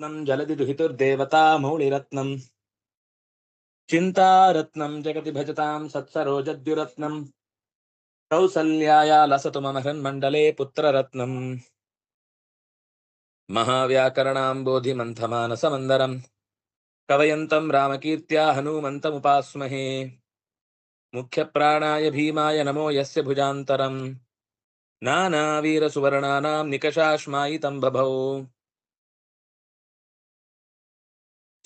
रत्नं जलधि दुहितुर्देवता मौलिरत्नम् चिन्तारत्नं जगति भजतां सत्सरोजद्युरत्नम् कौसल्याया लसतु मम हृन्मण्डले पुत्ररत्नम् महाव्याकरणाम्बोधिमन्थमानसमन्दरम्। कवयन्तं रामकीर्त्या हनूमन्तमुपास्महे। मुख्यप्राणाय भीमाय नमो यस्य भुजान्तरम्। नानावीरसुवर्णानां निकषाश्मायितं बभौ।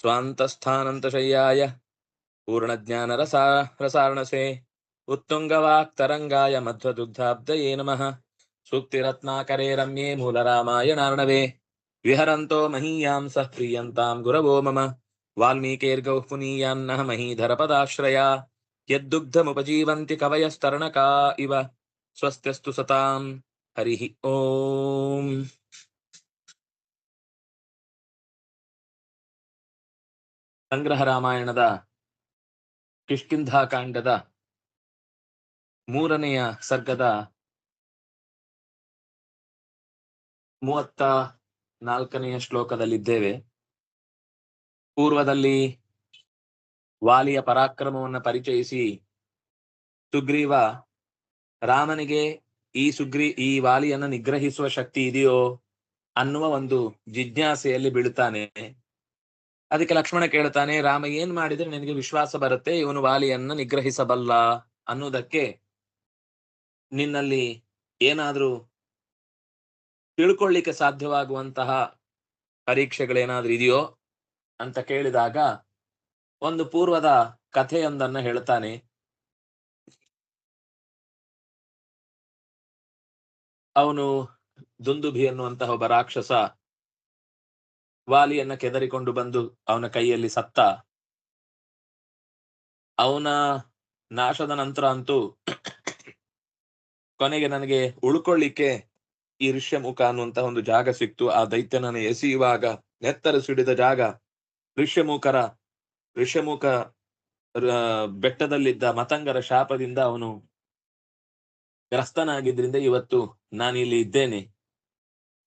स्वान्तस्थानन्तशय्याय पूर्णज्ञानरसा, रसार्णसे उत्तुङ्गवाक्तरङ्गाय मध्वदुग्धाब्दये नमः। सूक्तिरत्नाकरे रम्ये मूलरामायणार्णवे विहरन्तो महीयां सः प्रीयन्तां गुरवो मम। वाल्मीकेर्गौः पुनीयान्नः महीधरपदाश्रया। यद्दुग्धमुपजीवन्ति कवयस्तरणका इव। स्वस्त्यस्तु सतां। हरिः ओम्। ಸಂಗ್ರಹ ರಾಮಾಯಣದ ಕಿಷ್ಕಿಂಧಾಕಾಂಡದ ಮೂರನೆಯ ಸರ್ಗದ ಮೂವತ್ತ ನಾಲ್ಕನೆಯ ಶ್ಲೋಕದಲ್ಲಿದ್ದೇವೆ. ಪೂರ್ವದಲ್ಲಿ ವಾಲಿಯ ಪರಾಕ್ರಮವನ್ನು ಪರಿಚಯಿಸಿ ಸುಗ್ರೀವ, ರಾಮನಿಗೆ ಈ ಸುಗ್ರೀ, ಈ ವಾಲಿಯನ್ನು ನಿಗ್ರಹಿಸುವ ಶಕ್ತಿ ಇದೆಯೋ ಅನ್ನುವ ಒಂದು ಜಿಜ್ಞಾಸೆಯಲ್ಲಿ ಬೀಳುತ್ತಾನೆ. ಅದಕ್ಕೆ ಲಕ್ಷ್ಮಣ ಕೇಳ್ತಾನೆ ರಾಮ, ಏನ್ ಮಾಡಿದ್ರೆ ನಿನಗೆ ವಿಶ್ವಾಸ ಬರುತ್ತೆ? ಇವನು ವಾಲಿಯನ್ನ ನಿಗ್ರಹಿಸಬಲ್ಲ ಅನ್ನೋದಕ್ಕೆ ನಿನ್ನಲ್ಲಿ ಏನಾದ್ರೂ ತಿಳ್ಕೊಳ್ಳಿಕ್ಕೆ ಸಾಧ್ಯವಾಗುವಂತಹ ಪರೀಕ್ಷೆಗಳೇನಾದ್ರೂ ಇದೆಯೋ? ಅಂತ ಕೇಳಿದಾಗ ಒಂದು ಪೂರ್ವದ ಕಥೆಯೊಂದನ್ನ ಹೇಳ್ತಾನೆ. ಅವನು ದುಂದುಭಿ ಅನ್ನುವಂತಹ ಒಬ್ಬ ರಾಕ್ಷಸ ವಾಲಿಯನ್ನ ಕೆದರಿಕೊಂಡು ಬಂದು ಅವನ ಕೈಯಲ್ಲಿ ಸತ್ತ. ಅವನ ನಾಶದ ನಂತರ ಅಂತೂ ಕೊನೆಗೆ ನನಗೆ ಉಳ್ಕೊಳ್ಳಿಕ್ಕೆ ಈ ಋಷ್ಯಮುಖ ಅನ್ನುವಂತಹ ಒಂದು ಜಾಗ ಸಿಕ್ತು. ಆ ದೈತ್ಯನನ್ನು ಎಸೆಯುವಾಗ, ನೆತ್ತರ ಸಿಡಿದ ಜಾಗ ಋಷ್ಯಮುಖರ ಋಷ್ಯಮುಖ ಬೆಟ್ಟದಲ್ಲಿದ್ದ ಮತಂಗರ ಶಾಪದಿಂದ ಅವನು ಗ್ರಸ್ತನಾಗಿದ್ರಿಂದ ಇವತ್ತು ನಾನಿಲ್ಲಿ ಇದ್ದೇನೆ.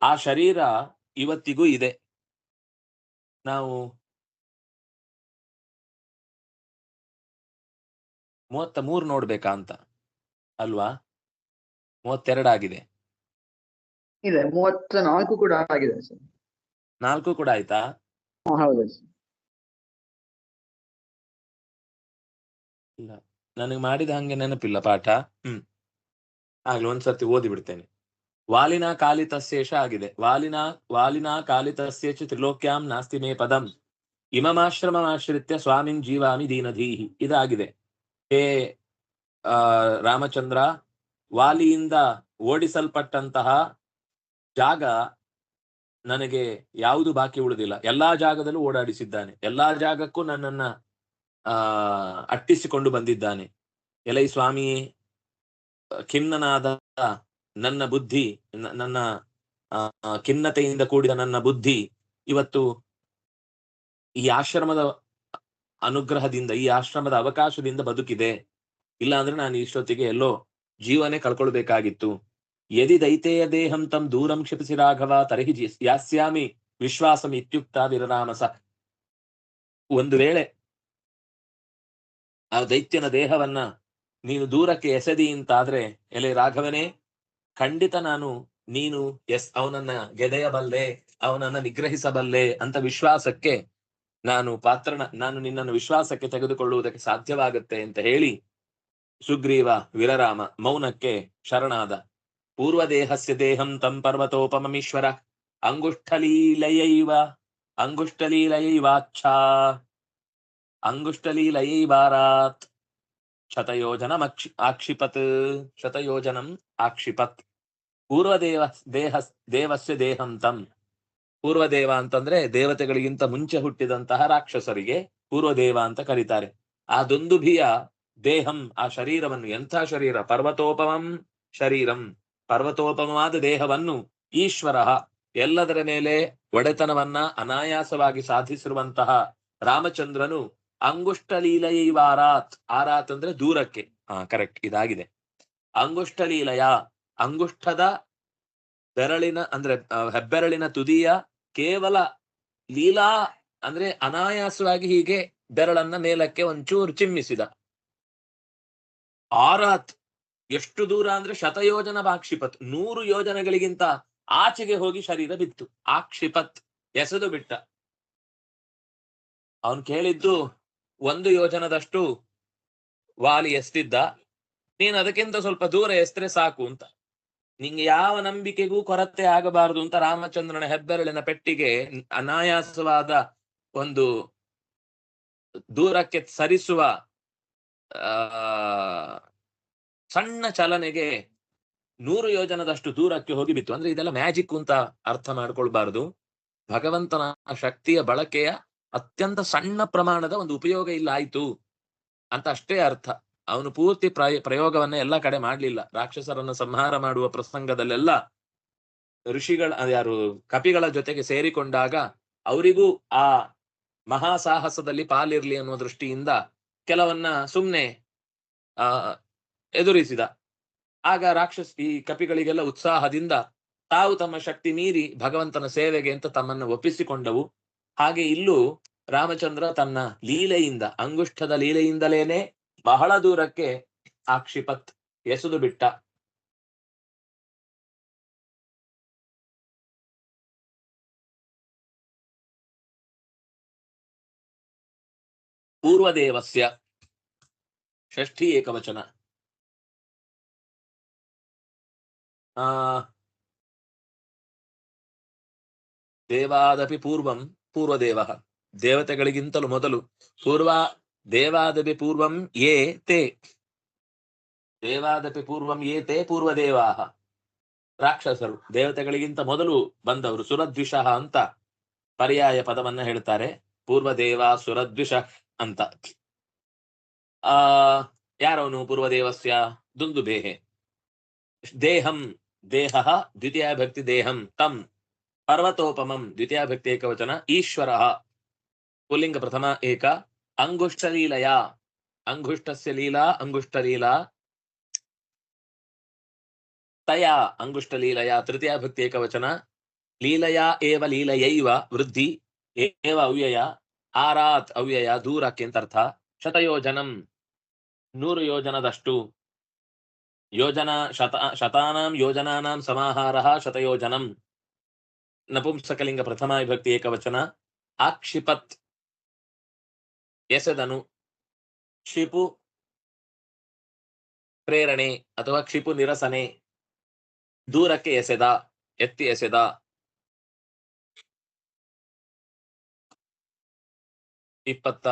ಆ ಶರೀರ ಇವತ್ತಿಗೂ ಇದೆ. ನಾವು ಮೂವತ್ತ ಮೂರು ನೋಡ್ಬೇಕಾ ಅಂತ ಅಲ್ವಾ? ಮೂವತ್ತೆರಡಾಗಿದೆ ಇದೆ ಮೂವತ್ತ ನಾಲ್ಕು ಕೂಡ ಆಗಿದೆ ಸರ್. ನಾಲ್ಕು ಕೂಡ ಆಯ್ತಾ? ಹೌದು ಇಲ್ಲ ನನಗೆ ಮಾಡಿದ ಹಂಗೆ ನೆನಪಿಲ್ಲ ಪಾಠ. ಹ್ಮ್. ಆಗ್ಲಿ ಒಂದ್ಸರ್ತಿ ಓದಿ ಬಿಡ್ತೇನೆ. ವಾಲಿನ ಕಾಲಿತಸ್ಯೇಷ ಆಗಿದೆ. ವಾಲಿನ ವಾಲಿನ ಕಾಲಿತಸ್ಯೇಚ ತ್ರಿಲೋಕ್ಯಾಂ ನಾಸ್ತಿ ಮೇ ಪದಂ. ಇಮಮಾಶ್ರಮಮಾಶ್ರಿತ್ಯ ಸ್ವಾಮಿನ್ ಜೀವಾಮಿ ದೀನಧೀಹಿ. ಇದಾಗಿದೆ. ಹೇ, ಆ, ರಾಮಚಂದ್ರ, ವಾಲಿಯಿಂದ ಓಡಿಸಲ್ಪಟ್ಟಂತಹ ಜಾಗ ನನಗೆ ಯಾವುದು ಬಾಕಿ ಉಳಿದಿಲ್ಲ. ಎಲ್ಲಾ ಜಾಗದಲ್ಲೂ ಓಡಾಡಿಸಿದ್ದಾನೆ. ಎಲ್ಲಾ ಜಾಗಕ್ಕೂ ನನ್ನನ್ನ, ಆ, ಅಟ್ಟಿಸಿಕೊಂಡು ಬಂದಿದ್ದಾನೆ. ಎಲೈ ಸ್ವಾಮಿ ಖಿನ್ನನಾದ ನನ್ನ ಬುದ್ಧಿ ನನ್ನ ಖಿನ್ನತೆಯಿಂದ ಕೂಡಿದ ನನ್ನ ಬುದ್ಧಿ ಇವತ್ತು ಈ ಆಶ್ರಮದ ಅನುಗ್ರಹದಿಂದ, ಈ ಆಶ್ರಮದ ಅವಕಾಶದಿಂದ ಬದುಕಿದೆ. ಇಲ್ಲ ಅಂದ್ರೆ ನಾನು ಇಷ್ಟೊತ್ತಿಗೆ ಎಲ್ಲೋ ಜೀವನೇ ಕಳ್ಕೊಳ್ಬೇಕಾಗಿತ್ತು. ಯದಿ ದೈತೆಯ ದೇಹಂ ತಂ ದೂರಂ ಕ್ಷಿಪಿಸಿ ರಾಘವ ತರಹಿ ಯಾಸ್ಯಾಮಿ ವಿಶ್ವಾಸಂ ಇತ್ಯುಕ್ತ ವಿರರಾಮಸ ಒಂದು ವೇಳೆ ಆ ದೈತ್ಯನ ದೇಹವನ್ನ ನೀನು ದೂರಕ್ಕೆ ಎಸೆದಿ ಅಂತಾದ್ರೆ, ಎಲೆ ರಾಘವನೇ ಖಂಡಿತ ನಾನು, ನೀನು, ಎಸ್, ಅವನನ್ನ ಗೆದೆಯಬಲ್ಲೆ, ಅವನನ್ನ ನಿಗ್ರಹಿಸಬಲ್ಲೆ ಅಂತ ವಿಶ್ವಾಸಕ್ಕೆ ನಾನು ಪಾತ್ರನ, ನಾನು ನಿನ್ನನ್ನು ವಿಶ್ವಾಸಕ್ಕೆ ತೆಗೆದುಕೊಳ್ಳುವುದಕ್ಕೆ ಸಾಧ್ಯವಾಗುತ್ತೆ ಅಂತ ಹೇಳಿ ಸುಗ್ರೀವ ವಿರರಾಮ ಮೌನಕ್ಕೆ ಶರಣಾದ. ಪೂರ್ವ ದೇಹಸ್ಯ ದೇಹಂ ತಂ ಪರ್ವತೋಪಮೀಶ್ವರ ಅಂಗುಷ್ಠಲೀಲಯೈವ ಅಂಗುಷ್ಠಲೀಲಯೈವಾಚ್ಛಾ ಶತಯೋಜನಮಕ್ಷಿ ಆಕ್ಷಿಪತ್ ಶತಯೋಜನಂ ಆಕ್ಷಿಪತ್. ಪೂರ್ವದೇವ, ದೇಹ, ದೇವಸ್ಯ ದೇಹಂತಂ. ಪೂರ್ವದೇವ ಅಂತಂದ್ರೆ ದೇವತೆಗಳಿಗಿಂತ ಮುಂಚೆ ಹುಟ್ಟಿದಂತಹ ರಾಕ್ಷಸರಿಗೆ ಪೂರ್ವದೇವ ಅಂತ ಕರೀತಾರೆ. ಆ ದುಂದುಭಿಯ ದೇಹಂ, ಆ ಶರೀರವನ್ನು ಎಂಥ ಶರೀರ? ಪರ್ವತೋಪಮಂ ಶರೀರಂ. ಪರ್ವತೋಪಮವಾದ ದೇಹವನ್ನು ಈಶ್ವರ ಎಲ್ಲದರ ಮೇಲೆ ಒಡೆತನವನ್ನ ಅನಾಯಾಸವಾಗಿ ಸಾಧಿಸಿರುವಂತಹ ರಾಮಚಂದ್ರನು ಅಂಗುಷ್ಟಲೀಲಯೈವ ಆರಾತ್ ಆರಾತ್ ಅಂದ್ರೆ ದೂರಕ್ಕೆ. ಹಾ ಕರೆಕ್ಟ್ ಇದಾಗಿದೆ. ಅಂಗುಷ್ಟಲೀಲಯ ಅಂಗುಷ್ಟದ ಬೆರಳಿನ ಅಂದ್ರೆ ಹೆಬ್ಬೆರಳಿನ ತುದಿಯ ಕೇವಲ ಲೀಲಾ ಅಂದ್ರೆ ಅನಾಯಾಸವಾಗಿ ಹೀಗೆ ಬೆರಳನ್ನ ಮೇಲಕ್ಕೆ ಒಂಚೂರು ಚಿಮ್ಮಿಸಿದ. ಆರಾತ್ ಎಷ್ಟು ದೂರ ಅಂದ್ರೆ ಶತಯೋಜನ ಆಕ್ಷಿಪತ್ ನೂರು ಯೋಜನೆಗಳಿಗಿಂತ ಆಚೆಗೆ ಹೋಗಿ ಶರೀರ ಬಿತ್ತು. ಆಕ್ಷಿಪತ್ ಎಸೆದು ಬಿಟ್ಟ. ಅವನು ಕೇಳಿದ್ದು ಒಂದು ಯೋಜನದಷ್ಟು ವಾಲಿ ಎಸ್ತಿದ್ದ ನೀನ್ ಅದಕ್ಕಿಂತ ಸ್ವಲ್ಪ ದೂರ ಎಸ್ತ್ರೆ ಸಾಕು ಅಂತ. ನಿಂಗೆ ಯಾವ ನಂಬಿಕೆಗೂ ಕೊರತೆ ಆಗಬಾರದು ಅಂತ ರಾಮಚಂದ್ರನ ಹೆಬ್ಬೆರಳಿನ ಪೆಟ್ಟಿಗೆ ಅನಾಯಾಸವಾದ ಒಂದು ದೂರಕ್ಕೆ ಸರಿಸುವ, ಆ, ಸಣ್ಣ ಚಲನೆಗೆ ನೂರು ಯೋಜನದಷ್ಟು ದೂರಕ್ಕೆ ಹೋಗಿ ಬಿತ್ತು ಅಂದ್ರೆ ಇದೆಲ್ಲ ಮ್ಯಾಜಿಕ್ ಅಂತ ಅರ್ಥ ಮಾಡ್ಕೊಳ್ಬಾರ್ದು. ಭಗವಂತನ ಶಕ್ತಿಯ ಬಳಕೆಯ ಅತ್ಯಂತ ಸಣ್ಣ ಪ್ರಮಾಣದ ಒಂದು ಉಪಯೋಗ ಇಲ್ಲ, ಆಯ್ತು ಅಂತ ಅಷ್ಟೇ ಅರ್ಥ. ಅವನು ಪೂರ್ತಿ ಪ್ರಯ, ಪ್ರಯೋಗವನ್ನ ಎಲ್ಲ ಕಡೆ ಮಾಡ್ಲಿಲ್ಲ. ರಾಕ್ಷಸರನ್ನ ಸಂಹಾರ ಮಾಡುವ ಪ್ರಸಂಗದಲ್ಲೆಲ್ಲ ಋಷಿಗಳ ಯಾರು, ಕಪಿಗಳ ಜೊತೆಗೆ ಸೇರಿಕೊಂಡಾಗ ಅವರಿಗೂ ಆ ಮಹಾಸಾಹಸದಲ್ಲಿ ಪಾಲಿರ್ಲಿ ಅನ್ನುವ ದೃಷ್ಟಿಯಿಂದ ಕೆಲವನ್ನ ಸುಮ್ನೆ, ಆ, ಎದುರಿಸಿದ. ಆಗ ರಾಕ್ಷಸ, ಈ ಕಪಿಗಳಿಗೆಲ್ಲ ಉತ್ಸಾಹದಿಂದ ತಾವು ತಮ್ಮ ಶಕ್ತಿ ಮೀರಿ ಭಗವಂತನ ಸೇವೆಗೆ ಅಂತ ತಮ್ಮನ್ನು ಒಪ್ಪಿಸಿಕೊಂಡವು. ಹಾಗೆ ಇಲ್ಲೂ ರಾಮಚಂದ್ರ ತನ್ನ ಲೀಲೆಯಿಂದ, ಅಂಗುಷ್ಠದ ಲೀಲೆಯಿಂದಲೇನೆ ಬಹಳ ದೂರಕ್ಕೆ ಆಕ್ಷಿಪತ್ ಎಸೆದು ಬಿಟ್ಟ. ಪೂರ್ವದೇವಸ್ಯ. ಷಷ್ಠಿ ಏಕವಚನ. ಆ, ದೇವಾದಪಿ ಪೂರ್ವಂ ಪೂರ್ವದೇವ. ದೇವತೆಗಳಿಗಿಂತಲೂ ಮೊದಲು ಪೂರ್ವ ದೇವಾದಪಿ ಪೂರ್ವಂ ಯೇ ತೇ. ದೇವಾದಪಿ ಪೂರ್ವಂ ಯೇ ತೇ ಪೂರ್ವದೇವಾಹ. ರಾಕ್ಷಸರು, ದೇವತೆಗಳಿಗಿಂತ ಮೊದಲು ಬಂದವರು ಸುರದ್ವಿಷ ಅಂತ ಪರ್ಯಾಯ ಪದವನ್ನ ಹೇಳ್ತಾರೆ. ಪೂರ್ವದೇವ ಸುರದ್ವಿಷ ಅಂತ. ಆ, ಯಾರವನು ಪೂರ್ವದೇವಸ್ಯ? ದುಂದುಬೇಹೆ. ದೇಹಂ ದೇಹ ದ್ವಿತೀಯ ಭಕ್ತಿ ದೇಹಂ ತಂ. ಪರ್ವತೋಪಮಂ ದ್ವಿತೀಯ ಭಕ್ತಿ ಏಕವಚನ ಈಶ್ವರ ಪುಲ್ಲಿಂಗ ಪ್ರಥಮ ಏಕ ಅಂಗುಷ್ಟಲೀಲಯ ಅಂಗುಷ್ಟಸ್ಯ ಲೀಲಾ ಅಂಗುಷ್ಟಲೀಲಾ ತಯಾ ಅಂಗುಷ್ಟಲೀಲಯ ತೃತೀಯ ಭಕ್ತಿ ಏಕವಚನ ಲೀಲಯಾ ಏವ ಲೀಲಯೈವ ವೃದ್ಧಿ ಏವ ಅವ್ಯಯ ಆರಾತ್ ಅವ್ಯಯ ದೂರಕ್ಕೆ ಅಂತ ಅರ್ಥ ಶತಯೋಜನಂ ನೂರು ಯೋಜನದಷ್ಟು ಯೋಜನ ಶತ ಶತಾನಾಂ ಯೋಜನಾನಾಂ ಸಮಾಹಾರ ಶತಯೋಜನಂ ನಪುಂಸಕಲಿಂಗ ಪ್ರಥಮ ವಿಭಕ್ತಿ ಏಕವಚನ. ಆಕ್ಷಿಪತ್ ಎಸೆದನು. ಕ್ಷಿಪು ಪ್ರೇರಣೆ ಅಥವಾ ಕ್ಷಿಪು ನಿರಸನೆ. ದೂರಕ್ಕೆ ಎಸೆದ, ಎತ್ತಿ ಎಸೆದ. ಇಪ್ಪತ್ತ,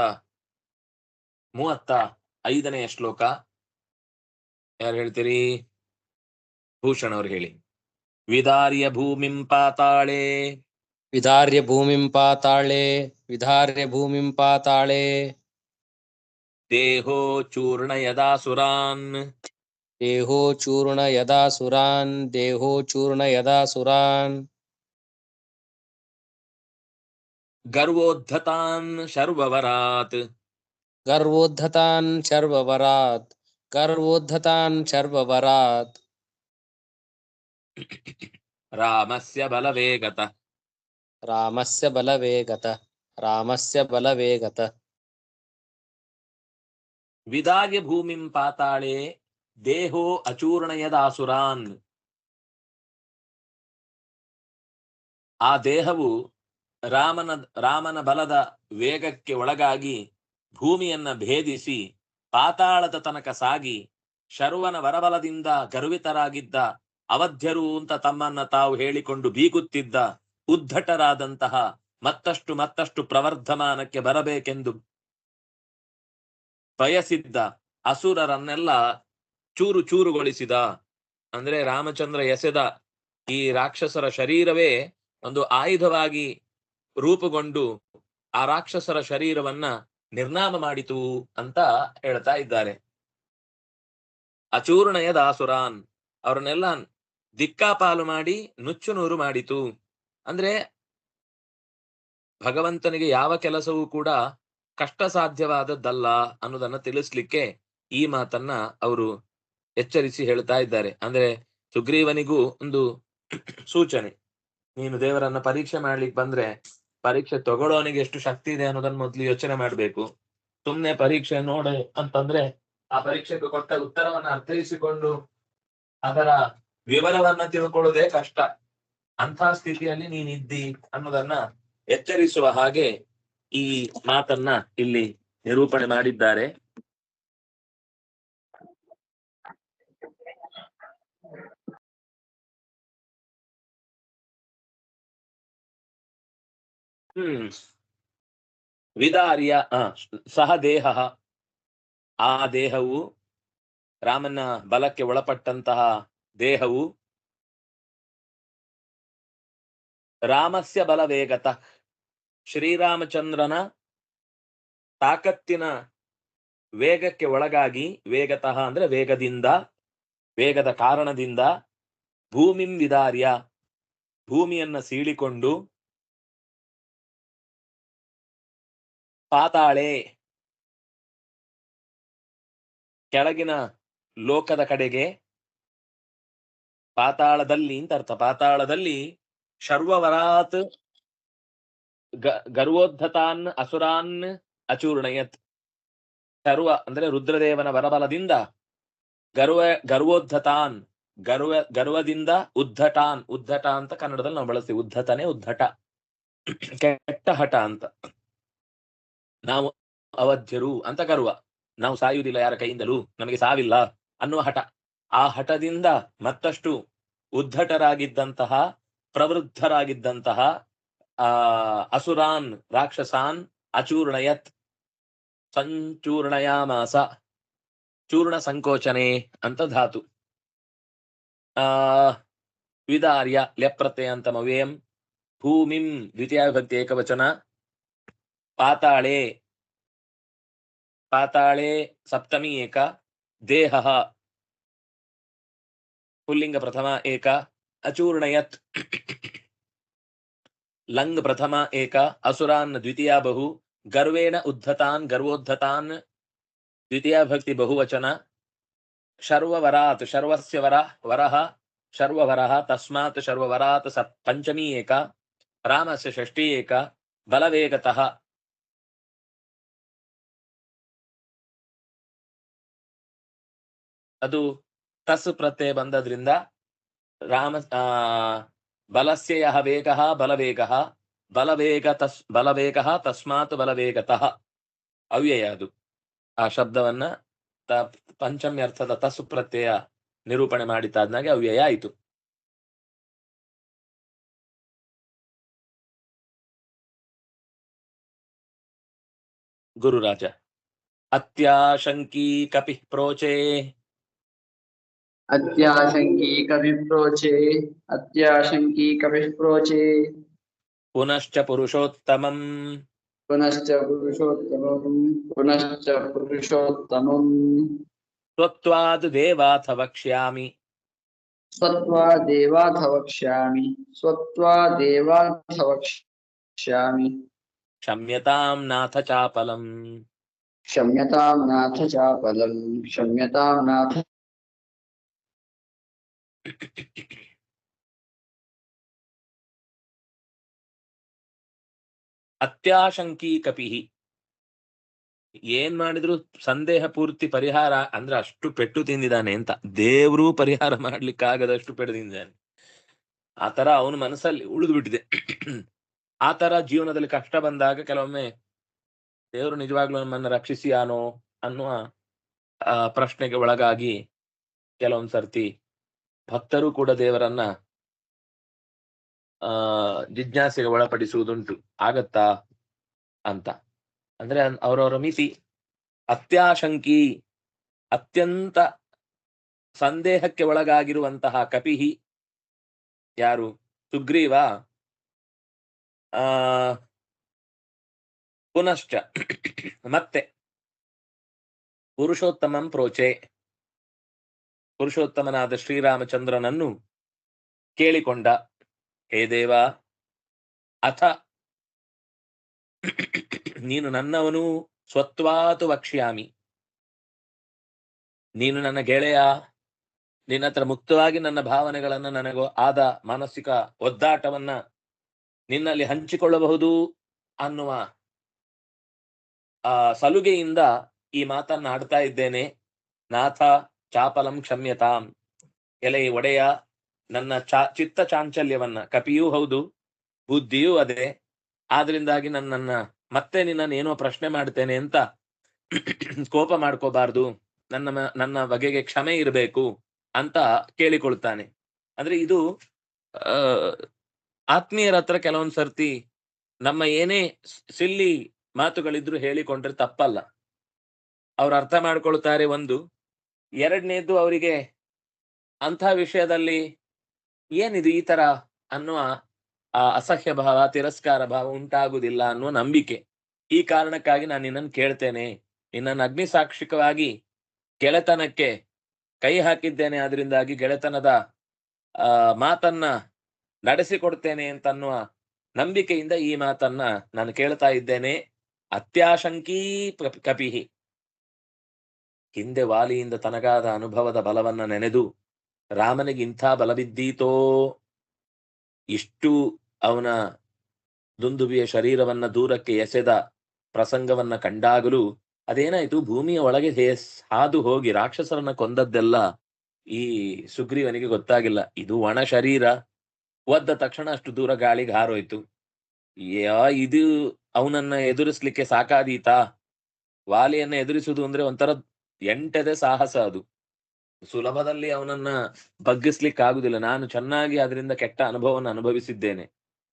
ಮೂವತ್ತ, ಐದನೆಯ ಶ್ಲೋಕ. ಯಾರು ಹೇಳ್ತೀರಿ? ಭೂಷಣ್ ಅವ್ರು ಹೇಳಿ. विदार्य भूमिं पाताले विदार्य भूमिं पाताले विदार्य भूमिं पाताले देहो चूर्ण यदा सुरान्। देहो चूर्ण यदा सुरान् देहो चूर्ण यदा सुरान्। गर्वोद्धतान शर्ववरात्। गर्वोद्धतान शर्ववरात् गर्वोद्धतान् शर्ववरात्। ರಾಮಸ್ಯ ಬಲವೇಗತ ರಾಮಸ್ಯ ಬಲವೇಗತ ರಾಮಸ್ಯ ಬಲವೇಗತ ವಿದಾಗೆ ಭೂಮಿಂ ಪಾತಾಳೆ ದೇಹೋ ಅಚೂರ್ಣಯದಾಸುರಾನ್ ಆ ದೇಹವು ರಾಮನ ರಾಮನ ಬಲದ ವೇಗಕ್ಕೆ ಒಳಗಾಗಿ ಭೂಮಿಯನ್ನ ಭೇದಿಸಿ ಪಾತಾಳದ ತನಕ ಸಾಗಿ ಶರ್ವನ ವರಬಲದಿಂದ ಗರ್ವಿತರಾಗಿದ್ದ ಅವಧ್ಯರು ಅಂತ ತಮ್ಮನ್ನ ತಾವು ಹೇಳಿಕೊಂಡು ಬೀಗುತ್ತಿದ್ದ ಉದ್ಧಟರಾದಂತಹ ಮತ್ತಷ್ಟು ಮತ್ತಷ್ಟು ಪ್ರವರ್ಧಮಾನಕ್ಕೆ ಬರಬೇಕೆಂದು ಬಯಸಿದ್ದ ಅಸುರರನ್ನೆಲ್ಲ ಚೂರು ಚೂರುಗೊಳಿಸಿದ. ಅಂದ್ರೆ ರಾಮಚಂದ್ರ ಎಸೆದ ಈ ರಾಕ್ಷಸರ ಶರೀರವೇ ಒಂದು ಆಯುಧವಾಗಿ ರೂಪುಗೊಂಡು ಆ ರಾಕ್ಷಸರ ಶರೀರವನ್ನ ನಿರ್ನಾಮ ಮಾಡಿತು ಅಂತ ಹೇಳ್ತಾ ಇದ್ದಾರೆ. ಅಚೂರ್ಣಯ ದಾಸುರಾನ್ ಅವ್ರನ್ನೆಲ್ಲ ದಿಕ್ಕಾಪಾಲು ಮಾಡಿ ನುಚ್ಚು ನೂರು ಮಾಡಿತು. ಅಂದ್ರೆ ಭಗವಂತನಿಗೆ ಯಾವ ಕೆಲಸವೂ ಕೂಡ ಕಷ್ಟ ಸಾಧ್ಯವಾದದ್ದಲ್ಲ ಅನ್ನೋದನ್ನ ತಿಳಿಸ್ಲಿಕ್ಕೆ ಈ ಮಾತನ್ನ ಅವರು ಎಚ್ಚರಿಸಿ ಹೇಳ್ತಾ ಇದ್ದಾರೆ. ಅಂದ್ರೆ ಸುಗ್ರೀವನಿಗೂ ಒಂದು ಸೂಚನೆ. ನೀನು ದೇವರನ್ನ ಪರೀಕ್ಷೆ ಮಾಡ್ಲಿಕ್ಕೆ ಬಂದ್ರೆ ಪರೀಕ್ಷೆ ತಗೊಳ್ಳೋನಿಗೆ ಎಷ್ಟು ಶಕ್ತಿ ಇದೆ ಅನ್ನೋದನ್ನ ಮೊದ್ಲು ಯೋಚನೆ ಮಾಡ್ಬೇಕು. ಸುಮ್ನೆ ಪರೀಕ್ಷೆ ನೋಡೆ ಅಂತಂದ್ರೆ ಆ ಪರೀಕ್ಷೆಗೆ ಕೊಟ್ಟ ಉತ್ತರವನ್ನ ಅರ್ಥೈಸಿಕೊಂಡು ಅದರ ವಿವರವನ್ನ ತಿಳ್ಕೊಳ್ಳೋದೇ ಕಷ್ಟ. ಅಂತ ಸ್ಥಿತಿಯಲ್ಲಿ ನೀನಿದ್ದಿ ಅನ್ನೋದನ್ನ ಎಚ್ಚರಿಸುವ ಹಾಗೆ ಈ ಮಾತನ್ನ ಇಲ್ಲಿ ನಿರೂಪಣೆ ಮಾಡಿದ್ದಾರೆ. ಹ್ಮ್. ವಿದಾರ್ಯ ಸಹ ದೇಹ ಆ ದೇಹವು ರಾಮನ ಬಲಕ್ಕೆ ಒಳಪಟ್ಟಂತಹ ದೇಹವು ರಾಮಸ್ಯ ಬಲವೇಗತ. ಶ್ರೀರಾಮಚಂದ್ರನ ತಾಕತ್ತಿನ ವೇಗಕ್ಕೆ ಒಳಗಾಗಿ ವೇಗತಃ ಅಂದ್ರೆ ವೇಗದಿಂದ, ವೇಗದ ಕಾರಣದಿಂದ ಭೂಮಿಂ ವಿದಾರ್ಯ. ಭೂಮಿಯನ್ನ ಸೀಳಿಕೊಂಡು ಪಾತಾಳೆ. ಕೆಳಗಿನ ಲೋಕದ ಕಡೆಗೆ ಪಾತಾಳದಲ್ಲಿ ಅಂತ ಅರ್ಥ. ಪಾತಾಳದಲ್ಲಿ ಶರ್ವವರಾತ್ ಗರ್ವೋದ್ಧತಾನ್ ಅಸುರಾನ್ ಅಚೂರ್ಣಯತ್. ಸರ್ವ ಅಂದ್ರೆ ರುದ್ರದೇವನ ಬರಬಲದಿಂದ ಗರ್ವ, ಗರ್ವೋದ್ಧತಾನ್, ಗರ್ವ, ಗರ್ವದಿಂದ ಉದ್ಧಟಾನ್. ಉದ್ಧಟ ಅಂತ ಕನ್ನಡದಲ್ಲಿ ನಾವು ಬಳಸ್ತೀವಿ. ಉದ್ಧತನೇ ಉದ್ಧಟ. ಕೆಟ್ಟ ಹಠ ಅಂತ. ನಾವು ಅವಧ್ಯರು ಅಂತ ಗರ್ವ. ನಾವು ಸಾಯುವುದಿಲ್ಲ ಯಾರ ಕೈಯಿಂದಲೂ. ನಮಗೆ ಸಾವಿಲ್ಲ ಅನ್ನುವ ಹಠ. ಆ ಹಠದಿಂದ ಮತ್ತಷ್ಟು ಉದ್ಧಟರಾಗಿದ್ದಂತಹ, ಪ್ರವೃದ್ಧರಾಗಿದ್ದಂತಹ, ಆ, ಅಸುರಾನ್ ರಾಕ್ಷಸಾನ್ ಅಚೂರ್ಣಯತ್, ಸಂಚೂರ್ಣಯಾಮಾಸ ಚೂರ್ಣ ಸಂಕೋಚನೆ ಅಂತ ಧಾತು. ಆ, ವಿದಾರ್ಯ ಲೆಪ್ರತೆ ಅಂತ ಮವೇಯಂ ಭೂಮಿಂ ದ್ವಿತೀಯ ವಿಭಕ್ತಿ ಏಕವಚನ, ಪಾತಾಳೆ ಪಾತಾಳೆ ಸಪ್ತಮಿ ಏಕ, ದೇಹ ಪುಲ್ಲಿಂಗ ಪ್ರಥಮ ಏಕ ಅಚೂರ್ಣಯತ್ ಲಂಗ್ ಪ್ರಥಮ ಏಕ ಅಸುರಾನ್ ದ್ವಿತೀಯ ಬಹು ಗರ್ವೇಣ ಉದ್ಧತಾನ್ ಗರ್ವೋದ್ಧತಾನ್ ದ್ವಿತೀಯ ಭಕ್ತಿ ಬಹುವಚನ ಶರ್ವವರಾತ್ ಶರ್ವಸ್ಯ ವರ ವರಃ ಶರ್ವವರಃ ತಸ್ಮಾತ್ ಶರ್ವವರಾತ್ ಸ ಪಂಚಮಿ ಏಕ ರಾಮಸ್ಯ ಷಷ್ಠಿ ಏಕ ಬಲವೇಗತಃ ಅದು ತಸ್ ಪ್ರತ್ಯಯ ಬಂದದ್ರಿಂದ ರಾಮ, ಆ ಬಲಸ್ಯ ಯಹ ವೇಗ ಬಲವೇಗ ಬಲವೇಗ ತಸ್, ಬಲವೇಗ ತಸ್ಮಾತ್ ಬಲವೇಗತಃ. ಅವ್ಯಯ ಅದು. ಆ ಶಬ್ದವನ್ನ ತ ಪಂಚಮ್ಯ ಅರ್ಥದ ತಸು ಪ್ರತ್ಯಯ ನಿರೂಪಣೆ ಮಾಡಿತಾದ್ನಾಗೆ ಅವ್ಯಯ ಆಯಿತು. ಗುರುರಾಜ, ಅತ್ಯಾಶಂಕೀ ಕಪಿ ಪ್ರೋಚೆ. अत्याशङ्कीकविप्रोचे अत्याशङ्कीकविप्रोचे पुनश्च पुरुषोत्तमम्। पुनश्च पुरुषोत्तमम् पुनश्च पुरुषोत्तमम्। स्वत्वाद् देवाथ वक्ष्यामि। स्वत्वा देवाथ वक्ष्यामि स्वत्वा देवाथ वक्ष्यामि। क्षम्यतां नाथ चापलम्। क्षम्यतां नाथ चापलम् क्षम्यतां नाथ ಅತ್ಯಾಶಂಕಿ ಕಪಿಹಿ ಏನ್ ಮಾಡಿದ್ರು? ಸಂದೇಹ ಪೂರ್ತಿ ಪರಿಹಾರ ಅಂದ್ರೆ ಅಷ್ಟು ಪೆಟ್ಟು ತಿಂದಿದ್ದಾನೆ ಅಂತ. ದೇವ್ರು ಪರಿಹಾರ ಮಾಡ್ಲಿಕ್ಕಾಗದಷ್ಟು ಪೆಟ್ಟು ತಿಂದಿದ್ದಾನೆ. ಆತರ ತರ ಅವನ ಮನಸ್ಸಲ್ಲಿ ಉಳಿದು ಬಿಟ್ಟಿದೆ. ಆತರ ತರ ಜೀವನದಲ್ಲಿ ಕಷ್ಟ ಬಂದಾಗ ಕೆಲವೊಮ್ಮೆ ದೇವರು ನಿಜವಾಗ್ಲೂ ನಮ್ಮನ್ನ ರಕ್ಷಿಸಿಯಾನೋ ಅನ್ನುವ ಪ್ರಶ್ನೆಗೆ ಒಳಗಾಗಿ ಕೆಲವೊಂದ್ ಸರ್ತಿ ಭಕ್ತರು ಕೂಡ ದೇವರನ್ನ, ಆ, ಜಿಜ್ಞಾಸೆಗೆ ಒಳಪಡಿಸುವುದುಂಟು. ಆಗತ್ತಾ? ಅಂತ. ಅಂದ್ರೆ ಅವರವರ ಮಿತಿ. ಅತ್ಯಾಶಂಕಿ, ಅತ್ಯಂತ ಸಂದೇಹಕ್ಕೆ ಒಳಗಾಗಿರುವಂತಹ ಕಪಿಹಿ. ಯಾರು? ಸುಗ್ರೀವ. ಆ, ಪುನಶ್ಚ. ಮತ್ತೆ. ಪುರುಷೋತ್ತಮಂ ಪ್ರೋಚೆ. ಪುರುಷೋತ್ತಮನಾದ ಶ್ರೀರಾಮಚಂದ್ರನನ್ನು ಕೇಳಿಕೊಂಡ, ಹೇ ದೇವ, ಅಥ, ನೀನು ನನ್ನವನು ಸ್ವತ್ವಾತು ವಕ್ಷ್ಯಾಮಿ. ನೀನು ನನ್ನ ಗೆಳೆಯ, ನಿನ್ನ ಹತ್ರ ಮುಕ್ತವಾಗಿ ನನ್ನ ಭಾವನೆಗಳನ್ನ ನನಗೂ ಆದ ಮಾನಸಿಕ ಒದ್ದಾಟವನ್ನ ನಿನ್ನಲ್ಲಿ ಹಂಚಿಕೊಳ್ಳಬಹುದು ಅನ್ನುವ, ಆ, ಸಲುಗೆಯಿಂದ ಈ ಮಾತನ್ನ ಆಡ್ತಾ ಇದ್ದೇನೆ. ನಾಥ ಚಾಪಲಂ ಕ್ಷಮ್ಯತಾಂ. ಎಲೆ ಒಡೆಯ ನನ್ನ ಚಾ, ಚಿತ್ತ ಚಾಂಚಲ್ಯವನ್ನ. ಕಪಿಯೂ ಹೌದು, ಬುದ್ಧಿಯೂ ಅದೇ. ಆದ್ರಿಂದಾಗಿ ನನ್ನನ್ನ ಮತ್ತೆ ನಿನ್ನನ್ನು ಏನೋ ಪ್ರಶ್ನೆ ಮಾಡ್ತೇನೆ ಅಂತ ಕೋಪ ಮಾಡ್ಕೋಬಾರ್ದು. ನನ್ನ ನನ್ನ ಬಗೆಗೆ ಕ್ಷಮೆ ಇರಬೇಕು ಅಂತ ಕೇಳಿಕೊಳ್ತಾನೆ. ಅಂದ್ರೆ ಇದು ಆತ್ಮೀಯರ ಹತ್ರ ಕೆಲವೊಂದ್ ಸರ್ತಿ ನಮ್ಮ ಏನೇ ಸಿಲ್ಲಿ ಮಾತುಗಳಿದ್ರು ಹೇಳಿಕೊಂಡ್ರೆ ತಪ್ಪಲ್ಲ. ಅವ್ರು ಅರ್ಥ ಮಾಡ್ಕೊಳ್ತಾರೆ ಒಂದು. ಎರಡನೇದು ಅವರಿಗೆ ಅಂಥ ವಿಷಯದಲ್ಲಿ ಏನಿದು ಈ ತರ ಅನ್ನುವ, ಆ, ಅಸಹ್ಯ ಭಾವ, ತಿರಸ್ಕಾರ ಭಾವ ಉಂಟಾಗುವುದಿಲ್ಲ ಅನ್ನುವ ನಂಬಿಕೆ. ಈ ಕಾರಣಕ್ಕಾಗಿ ನಾನು ನಿನ್ನನ್ನು ಕೇಳ್ತೇನೆ. ನಿನ್ನನ್ನು ಅಗ್ನಿ ಸಾಕ್ಷಿಕವಾಗಿ ಗೆಳೆತನಕ್ಕೆ ಕೈ ಹಾಕಿದ್ದೇನೆ. ಅದರಿಂದಾಗಿ ಗೆಳೆತನದ, ಆ, ಮಾತನ್ನ ನಡೆಸಿಕೊಡ್ತೇನೆ ಅಂತನ್ನುವ ನಂಬಿಕೆಯಿಂದ ಈ ಮಾತನ್ನ ನಾನು ಕೇಳ್ತಾ ಇದ್ದೇನೆ. ಅತ್ಯಾಶಂಕೀ ಕಪಿ- ಕಪಿಹಿ ಹಿಂದೆ ವಾಲಿಯಿಂದ ತನಗಾದ ಅನುಭವದ ಬಲವನ್ನ ನೆನೆದು, ರಾಮನಿಗೆ ಇಂಥ ಬಲ ಬಿದ್ದೀತೋ ಇಷ್ಟು ಅವನ ದುಂದುಬಿಯ ಶರೀರವನ್ನ ದೂರಕ್ಕೆ ಎಸೆದ ಪ್ರಸಂಗವನ್ನ ಕಂಡಾಗಲೂ ಅದೇನಾಯ್ತು? ಭೂಮಿಯ ಒಳಗೆ ಹಾದು ಹೋಗಿ ರಾಕ್ಷಸರನ್ನ ಕೊಂದದ್ದೆಲ್ಲ ಈ ಸುಗ್ರೀವನಿಗೆ ಗೊತ್ತಾಗಿಲ್ಲ. ಇದು ಒಣ ಶರೀರ. ಒದ್ದ ತಕ್ಷಣ ಅಷ್ಟು ದೂರ ಗಾಳಿಗೆ ಹಾರೋಯ್ತು. ಯಾ, ಇದು ಅವನನ್ನ ಎದುರಿಸ್ಲಿಕ್ಕೆ ಸಾಕಾದೀತಾ? ವಾಲಿಯನ್ನ ಎದುರಿಸುವುದು ಅಂದ್ರೆ ಒಂಥರ ಎಂಟದೆ ಸಾಹಸ ಅದು. ಸುಲಭದಲ್ಲಿ ಅವನನ್ನ ಬಗ್ಗಿಸ್ಲಿಕ್ಕೆ ಆಗುದಿಲ್ಲ ನಾನು ಚೆನ್ನಾಗಿ ಅದರಿಂದ ಕೆಟ್ಟ ಅನುಭವವನ್ನು ಅನುಭವಿಸಿದ್ದೇನೆ.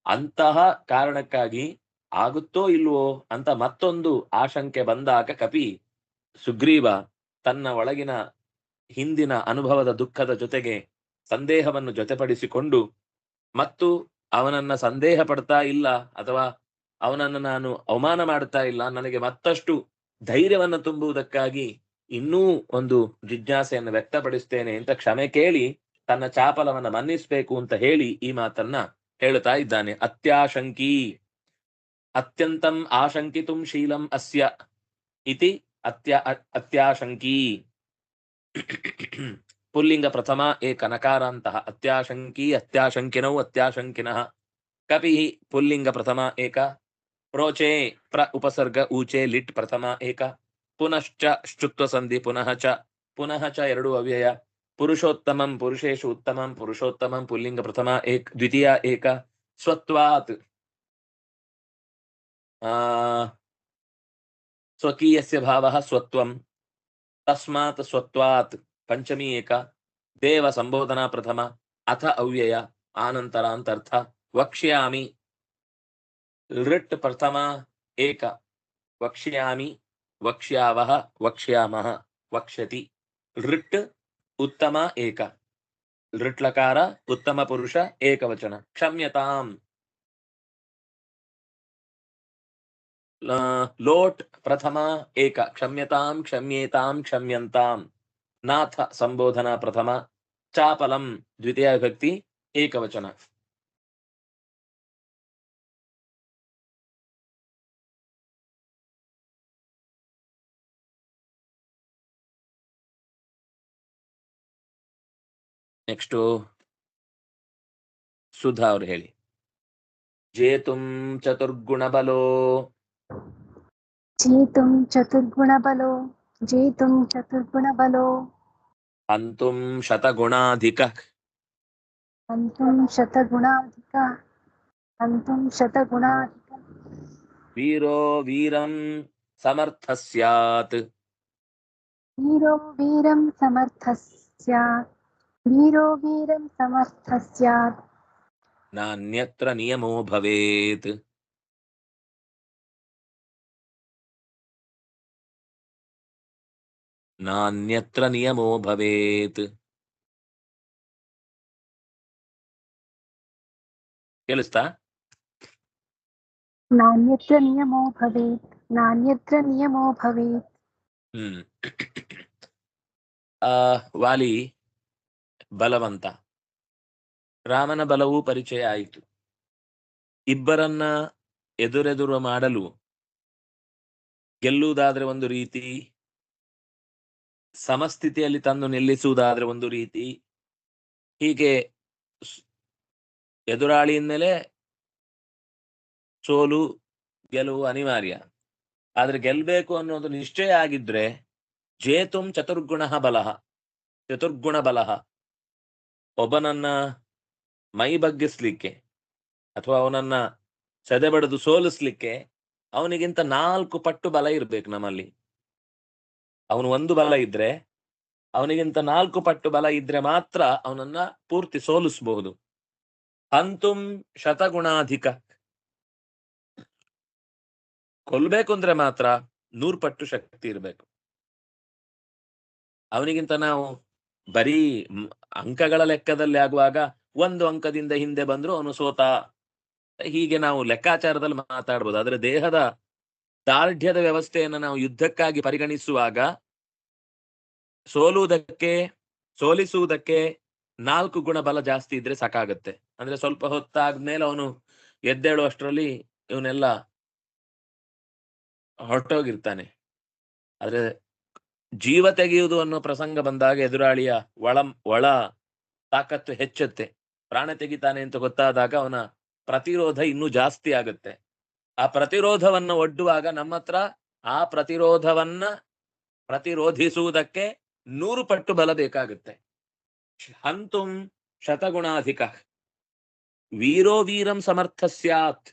ಅಂತಹ ಕಾರಣಕ್ಕಾಗಿ ಆಗುತ್ತೋ ಇಲ್ವೋ ಅಂತ ಮತ್ತೊಂದು ಆಶಂಕೆ ಬಂದಾಗ ಕಪಿ ಸುಗ್ರೀವ ತನ್ನ ಒಳಗಿನ ಹಿಂದಿನ ಅನುಭವದ ದುಃಖದ ಜೊತೆಗೆ ಸಂದೇಹವನ್ನು ಜೊತೆಪಡಿಸಿಕೊಂಡು ಮತ್ತು ಅವನನ್ನ ಸಂದೇಹ ಪಡ್ತಾ ಇಲ್ಲ ಅಥವಾ ಅವನನ್ನು ನಾನು ಅವಮಾನ ಮಾಡ್ತಾ ಇಲ್ಲ, ನನಗೆ ಮತ್ತಷ್ಟು ಧೈರ್ಯವನ್ನು ತುಂಬುವುದಕ್ಕಾಗಿ ಇನ್ನೂ ಒಂದು ಜಿಜ್ಞಾಸೆಯನ್ನು ವ್ಯಕ್ತಪಡಿಸ್ತೇನೆ ಅಂತ ಕ್ಷಮೆ ಕೇಳಿ ತನ್ನ ಚಾಪಲವನ್ನ ಮನ್ನಿಸ್ಬೇಕು ಅಂತ ಹೇಳಿ ಈ ಮಾತನ್ನ ಹೇಳುತ್ತಾ ಇದ್ದಾನೆ. ಅತ್ಯಾಶಂಕಿ. ಅತ್ಯಂತಂ ಆಶಂಕಿತುಂ ಶೀಲಂ ಅಸ್ಯ ಇತಿ ಅತ್ಯ ಅತ್ಯಾಶಂಕಿ. ಪುಲ್ಲಿಂಗ ಪ್ರಥಮ ಏಕ ನಕಾರಾಂತಹ ಅತ್ಯಾಶಂಕಿ ಅತ್ಯಾಶಂಕಿನೌ ಅತ್ಯಾಶಂಕಿನಃ. ಕಪಿ ಪುಲ್ಲಿಂಗ ಪ್ರಥಮ ಏಕ. ಪ್ರೋಚೆ ಪ್ರ ಉಪಸರ್ಗ ಊಚೆ ಲಿಟ್ ಪ್ರಥಮ ಏಕ. ಪುನಶ್ಚ ಶುತ್ವ ಸಂಧಿ ಪುನಃ ಚ ಪುನಃ ಚ ಎರಡು ಅವ್ಯಯ. ಪುರುಷೋತ್ತಮಂ ಪುರುಷೇಶು ಉತ್ತಮಂ ಪುರುಷೋತ್ತಮಂ ಪುಲ್ಲಿಂಗ ಪ್ರಥಮ ಏಕ್ ದ್ವಿತೀಯ ಏಕ ಸ್ವತ್ವಾತ್ ಆ ಸ್ವಕೀಯಸ್ಯ ಭಾವಃ ಸ್ವತ್ವಂ ತಸ್ಮಾತ್ ಸ್ವತ್ವಾತ್ ಪಂಚಮಿ ಏಕ ದೇವ ಸಂಬೋಧನಾ ಪ್ರಥಮ ಅಥ ಅವ್ಯಯ ಆನಂತರ ಅಂತರ್ಥ ವಕ್ಷ್ಯಾಮಿ ಋಟ್ ಪ್ರಥಮ ಏಕ ವಕ್ಷ್ಯಾಮಿ ವಕ್ಷ್ಯಾವಹ ವಕ್ಷ್ಯಾಮಃ ವಕ್ಷ್ಯತಿ ಋಟ್ ಉತ್ತಮ ಏಕ ಋಟ್ಲಕಾರ ಉತ್ತಮ ಪುರುಷ ಏಕವಚನ ಕ್ಷಮ್ಯತಾಂ ಲ- ಲೋಟ್ ಪ್ರಥಮ ಏಕ ಕ್ಷಮ್ಯತಾಂ ಕ್ಷಮ್ಯೇತಾಂ ಕ್ಷಮ್ಯಂತಾಂ ನಾಥ ಸಂಬೋಧನಾ ನೆಕ್ಸ್ಟ್ ಸುಧಾ ಅವ್ರು ಹೇಳಿ ಜೇತುಂ ಚತುರ್ಗುಣ ಬಲೋ ಜೇತುಂ ಚತುರ್ಗುಣ ಬಲೋ ಜೇತುಂ ಚತುರ್ಗುಣ ಬಲೋ ಹಂತುಂ ಶತಗುಣಾಧಿಕ ಹಂತುಂ ಶತಗುಣಾಧಿಕ ಹಂತುಂ ಶತಗುಣಾಧಿಕ ವೀರೋ ವೀರಂ ಸಮರ್ಥ ಸ್ಯಾತ್ ವೀರೋ ವೀರಂ ಸಮರ್ಥ ಸ್ಯಾತ್ वीरो वीरं समर्थः स्यात् नान्यत्र नियमो भवेत् नान्यत्र नियमो भवेत् తెలుస్తా నాణ్యత్ర నియమో భవేత్ నాణ్యత్ర నియమో భవేత్ వాలి ಬಲವಂತ. ರಾಮನ ಬಲವೂ ಪರಿಚಯ ಆಯಿತು. ಇಬ್ಬರನ್ನ ಎದುರೆದುರು ಮಾಡಲು ಗೆಲ್ಲುವುದಾದ್ರೆ ಒಂದು ರೀತಿ, ಸಮಸ್ಥಿತಿಯಲ್ಲಿ ತಂದು ನಿಲ್ಲಿಸುವುದಾದ್ರೆ ಒಂದು ರೀತಿ, ಹೀಗೆ ಎದುರಾಳಿಯಿಂದಲೇ ಎದುರಾಳಿಯ ಸೋಲು, ಗೆಲುವು ಅನಿವಾರ್ಯ. ಆದ್ರೆ ಗೆಲ್ಬೇಕು ಅನ್ನೋದು ನಿಶ್ಚಯ ಆಗಿದ್ರೆ ಜೇತುಂ ಚತುರ್ಗುಣ ಬಲಹ ಚತುರ್ಗುಣ ಬಲಹ ಒಬ್ಬನನ್ನ ಮೈ ಬಗ್ಗಿಸ್ಲಿಕ್ಕೆ ಅಥವಾ ಅವನನ್ನ ಸೆದೆಬಡಿದು ಸೋಲಿಸ್ಲಿಕ್ಕೆ ಅವನಿಗಿಂತ ನಾಲ್ಕು ಪಟ್ಟು ಬಲ ಇರ್ಬೇಕು ನಮ್ಮಲ್ಲಿ. ಅವನು ಒಂದು ಬಲ ಇದ್ರೆ ಅವನಿಗಿಂತ ನಾಲ್ಕು ಪಟ್ಟು ಬಲ ಇದ್ರೆ ಮಾತ್ರ ಅವನನ್ನ ಪೂರ್ತಿ ಸೋಲಿಸಬಹುದು. ಅಂತುಂ ಶತಗುಣಾಧಿಕ. ಕೊಲ್ಬೇಕು ಅಂದ್ರೆ ಮಾತ್ರ ನೂರ್ ಪಟ್ಟು ಶಕ್ತಿ ಇರಬೇಕು. ಅವನಿಗಿಂತ ನಾವು ಬರೀ ಅಂಕಗಳ ಲೆಕ್ಕದಲ್ಲಿ ಆಗುವಾಗ ಒಂದು ಅಂಕದಿಂದ ಹಿಂದೆ ಬಂದ್ರು ಅವನು ಸೋತ. ಹೀಗೆ ನಾವು ಲೆಕ್ಕಾಚಾರದಲ್ಲಿ ಮಾತಾಡ್ಬೋದು. ಆದ್ರೆ ದೇಹದ ದಾರ್ಢ್ಯದ ವ್ಯವಸ್ಥೆಯನ್ನು ನಾವು ಯುದ್ಧಕ್ಕಾಗಿ ಪರಿಗಣಿಸುವಾಗ ಸೋಲುವುದಕ್ಕೆ, ಸೋಲಿಸುವುದಕ್ಕೆ ನಾಲ್ಕು ಗುಣ ಬಲ ಜಾಸ್ತಿ ಇದ್ರೆ ಸಾಕಾಗತ್ತೆ. ಅಂದ್ರೆ ಸ್ವಲ್ಪ ಹೊತ್ತಾದ್ಮೇಲೆ ಅವನು ಎದ್ದೇಳುವಷ್ಟರಲ್ಲಿ ಇವನೆಲ್ಲ ಹೊರಟೋಗಿರ್ತಾನೆ. ಆದ್ರೆ ಜೀವ ತೆಗೆಯುವುದು ಅನ್ನೋ ಪ್ರಸಂಗ ಬಂದಾಗ ಎದುರಾಳಿಯ ಒಳ ಒಳ ತಾಕತ್ತು ಹೆಚ್ಚುತ್ತೆ. ಪ್ರಾಣ ತೆಗಿತಾನೆ ಅಂತ ಗೊತ್ತಾದಾಗ ಅವನ ಪ್ರತಿರೋಧ ಇನ್ನೂ ಜಾಸ್ತಿ ಆಗುತ್ತೆ. ಆ ಪ್ರತಿರೋಧವನ್ನ ಒಡ್ಡುವಾಗ ನಮ್ಮ ಹತ್ರ ಆ ಪ್ರತಿರೋಧವನ್ನ ಪ್ರತಿರೋಧಿಸುವುದಕ್ಕೆ ನೂರು ಪಟ್ಟು ಬಲ ಬೇಕಾಗುತ್ತೆ. ಹಂತುಂ ಶತಗುಣಾಧಿಕ. ವೀರೋ ವೀರಂ ಸಮರ್ಥ ಸ್ಯಾತ್.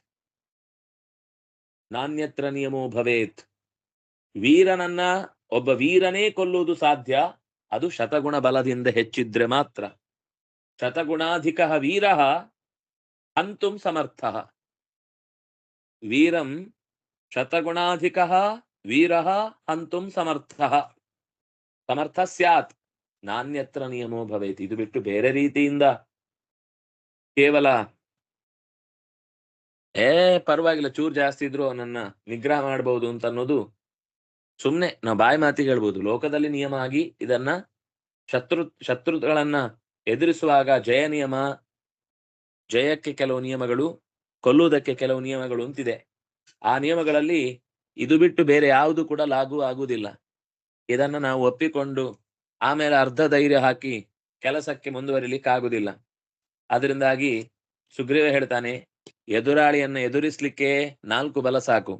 ನಾಣ್ಯತ್ರ ನಿಯಮೋ ಭವೇತ್. ವೀರನನ್ನ ಒಬ್ಬ ವೀರನೇ ಕೊಲ್ಲುವುದು ಸಾಧ್ಯ? ಅದು ಶತಗುಣ ಬಲದಿಂದ ಹೆಚ್ಚಿದ್ರೆ ಮಾತ್ರ. ಶತಗುಣಾಧಿಕ ವೀರ, ಹಂತುಂ ಸಮರ್ಥ. ವೀರಂ ಶತಗುಣಾಧಿಕ, ವೀರ, ಹಂತುಂ ಸಮರ್ಥ. ಸಮರ್ಥ ಸ್ಯಾತ್. ನಾನ್ಯತ್ರ ನಿಯಮೋ ಭವೇತಿ. ಇದು ಬಿಟ್ಟು ಬೇರೆ ರೀತಿಯಿಂದ. ಕೇವಲ, ಏ ಪರವಾಗಿಲ್ಲ, ಚೂರ್ ಜಾಸ್ತಿ ಇದ್ರು ಅವನನ್ನ ನಿಗ್ರಹ ಮಾಡಬಹುದು ಅಂತ ಅನ್ನೋದು ಸುಮ್ನೆ ನಾವು ಬಾಯಿ ಮಾತಿ ಹೇಳ್ಬೋದು. ಲೋಕದಲ್ಲಿ ನಿಯಮ ಆಗಿ ಇದನ್ನ ಶತ್ರು, ಶತ್ರುಗಳನ್ನ ಎದುರಿಸುವಾಗ ಜಯ ನಿಯಮ, ಜಯಕ್ಕೆ ಕೆಲವು ನಿಯಮಗಳು, ಕೊಲ್ಲುವುದಕ್ಕೆ ಕೆಲವು ನಿಯಮಗಳು ಅಂತಿದೆ. ಆ ನಿಯಮಗಳಲ್ಲಿ ಇದು ಬಿಟ್ಟು ಬೇರೆ ಯಾವುದು ಕೂಡ ಲಾಗು ಆಗುವುದಿಲ್ಲ. ಇದನ್ನ ನಾವು ಒಪ್ಪಿಕೊಂಡು ಆಮೇಲೆ ಅರ್ಧ ಧೈರ್ಯ ಹಾಕಿ ಕೆಲಸಕ್ಕೆ ಮುಂದುವರಿಲಿಕ್ಕೆ ಆಗುದಿಲ್ಲ ಅದರಿಂದಾಗಿ ಸುಗ್ರೀವ ಹೇಳ್ತಾನೆ, ಎದುರಾಳಿಯನ್ನ ಎದುರಿಸ್ಲಿಕ್ಕೆ ನಾಲ್ಕು ಬಲ ಸಾಕು.